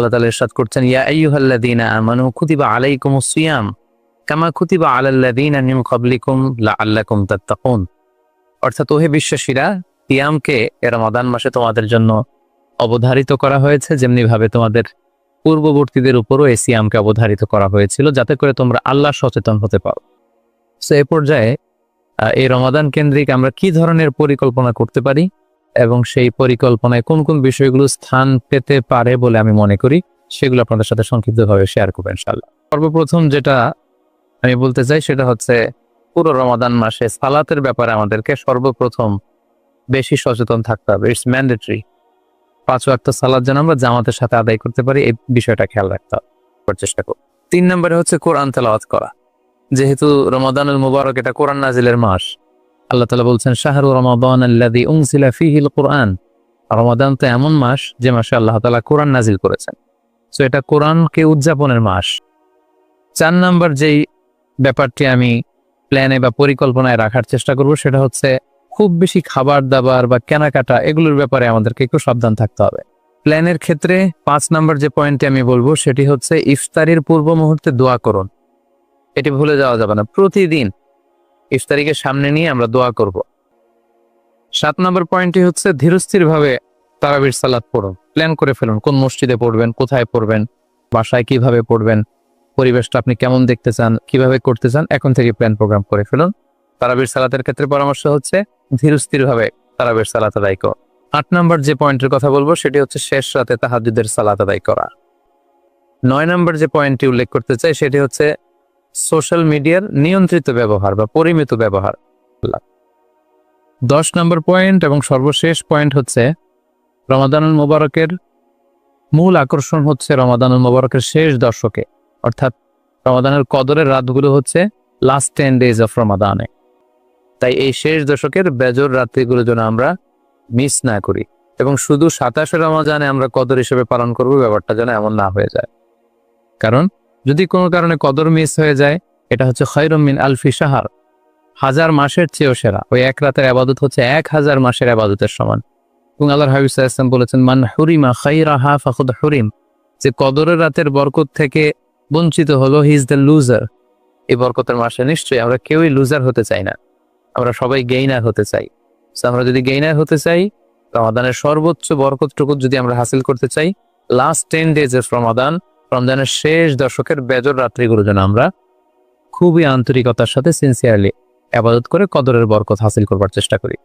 আল্লাহ তাআলা ইরশাদ করছেন, ইয়া আইয়ুহাল্লাযীনা আমানু কুতিবা আলাইকুমুস সিয়াম কামা কুতিবা আলাল্লাযীনা মিন ক্বাবলিকুম লাআল্লাকুম তাত্তাকুন। অর্থাৎ ওহে বিশ্বাসীরা সিয়ামকে রমাদান মাসে তোমাদের জন্য অবধারিত করা হয়েছে। যেমনি ভাবে তোমাদের পূর্ববর্তীদের উপরও এই সিয়ামকে অবধারিত করা হয়েছিল, যাতে করে তোমরা আল্লাহ সচেতন হতে পারো। সো এ পর্যায়ে এই রমাদান কেন্দ্রিক আমরা কি ধরনের পরিকল্পনা করতে পারি? এবং সেই পরিকল্পনায় কোন কোন বিষয়গুলো স্থান পেতে পারে বলে আমি মনে করি, সেগুলো আপনাদের সাথে সংক্ষিপ্তভাবে শেয়ার করব ইনশাল্লাহ সর্বপ্রথম যেটা আমি বলতে চাই, সেটা হচ্ছে পুরো রমাদান মাসে সালাতের ব্যাপারে আমাদেরকে সর্বপ্রথম বেশি সচেতন থাকতে হবে। ইটস ম্যান্ডেটরি পাঁচ ওয়াক্ত সালাদ যেন আমরা জামাতের সাথে আদায় করতে পারি, এই বিষয়টা খেয়াল রাখতে হবে। চেষ্টা করব। তিন নম্বরে হচ্ছে কোরআন তেলাওয়াত করা। যেহেতু রমাদানুল মুবারক এটা কোরআন নাজিলের মাস আল্লাহ তালা বলছেন, শাহরু রমাদান আল্লাদি উনসিলা ফিহিল কোরআন। রমাদান তো এমন মাস যে মাসে আল্লাহ তালা কোরআন নাজিল করেছেন। সো এটা কোরআনকে উদযাপনের মাস। চার নাম্বার যেই ব্যাপারটি আমি প্ল্যানে বা পরিকল্পনায় রাখার চেষ্টা করব, সেটা হচ্ছে খুব বেশি খাবার দাবার বা কেনাকাটা, এগুলোর ব্যাপারে আমাদেরকে একটু সাবধান থাকতে হবে। প্ল্যানের ক্ষেত্রে পাঁচ নাম্বার যে পয়েন্টটি আমি বলব, সেটি হচ্ছে ইফতারির পূর্ব মুহূর্তে দোয়া করুন। এটি ভুলে যাওয়া যাবে না। প্রতিদিন ইফতারিকে সামনে নিয়ে আমরা দোয়া করব। সাত নম্বর পয়েন্টটি হচ্ছে ধীরস্থির ভাবে তারাবির সালাত পড়ুন। প্ল্যান করে ফেলুন, কোন মসজিদে পড়বেন, কোথায় পড়বেন, বাসায় কীভাবে পড়বেন, পরিবেশটা আপনি কেমন দেখতে চান, কীভাবে করতে চান, এখন থেকে প্ল্যান প্রোগ্রাম করে ফেলুন। তারাবির সালাতের ক্ষেত্রে পরামর্শ হচ্ছে ধীরস্থির ভাবে তারাবির সালাত আদায় করুন। আট নম্বর যে পয়েন্টের কথা বলব, সেটি হচ্ছে শেষ রাতে তাহাজুদের সালাত আদায় করা। নয় নম্বর যে পয়েন্টটি উল্লেখ করতে চাই, সেটি হচ্ছে সোশ্যাল মিডিয়ার নিয়ন্ত্রিত ব্যবহার বা পরিমিত ব্যবহার। দশ নম্বর পয়েন্ট এবং সর্বশেষ পয়েন্ট হচ্ছে রমাদানুল মোবারকের মূল আকর্ষণ হচ্ছে রমাদানুল মোবারকের শেষ দশকে। অর্থাৎ রমাদানের কদরের রাতগুলো হচ্ছে লাস্ট টেন ডেজ অফ রমাদানে তাই এই শেষ দশকের বেজর রাত্রিগুলো যেন আমরা মিস না করি এবং শুধু সাতাশে রমাজানে আমরা কদর হিসেবে পালন করব, ব্যাপারটা যেন এমন না হয়ে যায়। কারণ যদি কোনো কারণে কদর মিস হয়ে যায়, এটা হচ্ছে খৈরমিন আলফি সাহার হাজার মাসের চেয়েও সেরা। ওই এক রাতের আবাদত হচ্ছে এক হাজার মাসের আবাদতের সমান। এবং আল্লাহ হাবিব ইসলাম বলেছেন, মান হুরিমা খৈরাহা ফাখুদ হুরিম। যে কদরের রাতের বরকত থেকে বঞ্চিত হলো হি ইজ দ্য লুজার এই বরকতের মাসে নিশ্চয়ই আমরা কেউই লুজার হতে চাই না। আমরা সবাই গেইনার হতে চাই। আমরা যদি গেইনার হতে চাই, রমাদানের সর্বোচ্চ বরকতটুকু যদি আমরা হাসিল করতে চাই লাস্ট টেন ডেজ এর রমাদান রমজানের শেষ দশকের বেজর রাত্রিগুলো যেন আমরা খুবই আন্তরিকতার সাথে সিনসিয়ারলি আবাদত করে কদরের বরকত হাসিল করবার চেষ্টা করি।